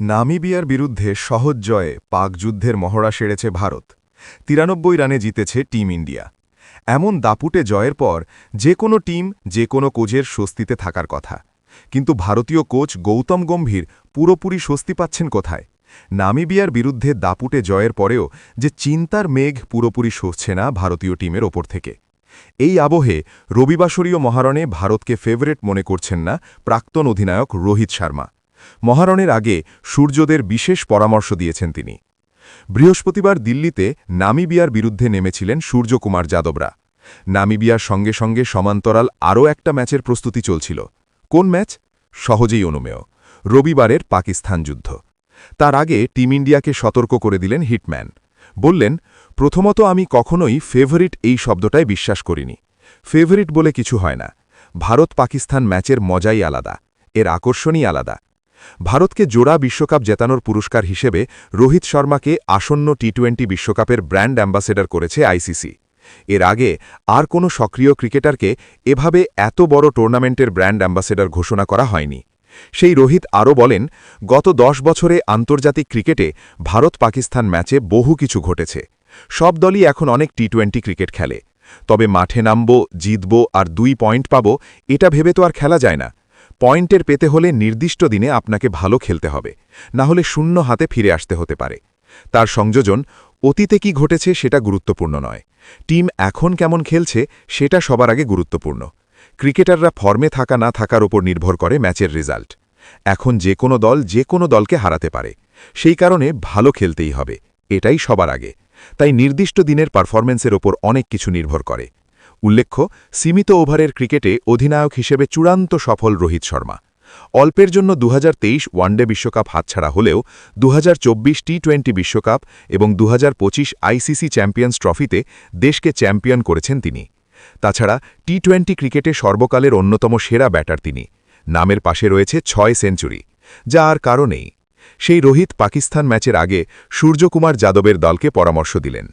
নামিবিয়ার বিরুদ্ধে সহজ জয়ে পাক যুদ্ধের মহড়া সেরেছে ভারত। তিরানব্বই রানে জিতেছে টিম ইন্ডিয়া। এমন দাপুটে জয়ের পর যে কোনো টিম, যে কোনো কোচের স্বস্তিতে থাকার কথা। কিন্তু ভারতীয় কোচ গৌতম গম্ভীর পুরোপুরি স্বস্তি পাচ্ছেন কোথায়? নামিবিয়ার বিরুদ্ধে দাপুটে জয়ের পরেও যে চিন্তার মেঘ পুরোপুরি সরছে না ভারতীয় টিমের ওপর থেকে। এই আবহে রবিবাসরীয় মহারণে ভারতকে ফেভারেট মনে করছেন না প্রাক্তন অধিনায়ক রোহিত শর্মা। মহারণের আগে সূর্যদের বিশেষ পরামর্শ দিয়েছেন তিনি। বৃহস্পতিবার দিল্লিতে নামিবিয়ার বিরুদ্ধে নেমেছিলেন সূর্যকুমার যাদবরা। নামিবিয়ার সঙ্গে সঙ্গে সমান্তরাল আরও একটা ম্যাচের প্রস্তুতি চলছিল। কোন ম্যাচ? সহজেই অনুমেয়। রবিবারের পাকিস্তান যুদ্ধ। তার আগে টিম ইন্ডিয়াকে সতর্ক করে দিলেন হিটম্যান। বললেন, প্রথমত আমি কখনোই ফেভারিট এই শব্দটায় বিশ্বাস করিনি। ফেভারিট বলে কিছু হয় না। ভারত পাকিস্তান ম্যাচের মজাই আলাদা। এর আকর্ষণই আলাদা। ভারতকে জোড়া বিশ্বকাপ জেতানোর পুরস্কার হিসেবে রোহিত শর্মাকে আসন্ন টি টোয়েন্টি বিশ্বকাপের ব্র্যান্ড অ্যাম্বাসেডর করেছে আইসিসি এর আগে আর কোনো সক্রিয় ক্রিকেটারকে এভাবে এত বড় টুর্নামেন্টের ব্র্যান্ড অ্যাম্বাসেডর ঘোষণা করা হয়নি। সেই রোহিত আরও বলেন, গত দশ বছরে আন্তর্জাতিক ক্রিকেটে ভারত পাকিস্তান ম্যাচে বহু কিছু ঘটেছে। সব দলই এখন অনেক টি টোয়েন্টি ক্রিকেট খেলে। তবে মাঠে নামব, জিতব আর দুই পয়েন্ট পাব, এটা ভেবে তো আর খেলা যায় না। পয়েন্টের পেতে হলে নির্দিষ্ট দিনে আপনাকে ভালো খেলতে হবে, না হলে শূন্য হাতে ফিরে আসতে হতে পারে। তার সংযোজন, অতীতে কি ঘটেছে সেটা গুরুত্বপূর্ণ নয়। টিম এখন কেমন খেলছে সেটা সবার আগে গুরুত্বপূর্ণ। ক্রিকেটাররা ফর্মে থাকা না থাকার ওপর নির্ভর করে ম্যাচের রেজাল্ট। এখন যে কোনো দল যে কোনো দলকে হারাতে পারে। সেই কারণে ভালো খেলতেই হবে, এটাই সবার আগে। তাই নির্দিষ্ট দিনের পারফরমেন্সের ওপর অনেক কিছু নির্ভর করে। উল্লেখ্য, সীমিত ওভারের ক্রিকেটে অধিনায়ক হিসেবে চূড়ান্ত সফল রোহিত শর্মা। অল্পের জন্য দুহাজার তেইশ ওয়ানডে বিশ্বকাপ হাতছাড়া হলেও দু টি টোয়েন্টি বিশ্বকাপ এবং দুহাজার পঁচিশ আইসিসি চ্যাম্পিয়ন্স ট্রফিতে দেশকে চ্যাম্পিয়ন করেছেন তিনি। তাছাড়া টি টোয়েন্টি ক্রিকেটে সর্বকালের অন্যতম সেরা ব্যাটার তিনি। নামের পাশে রয়েছে ছয় সেঞ্চুরি, যা আর কারণেই সেই রোহিত পাকিস্তান ম্যাচের আগে সূর্যকুমার যাদবের দলকে পরামর্শ দিলেন।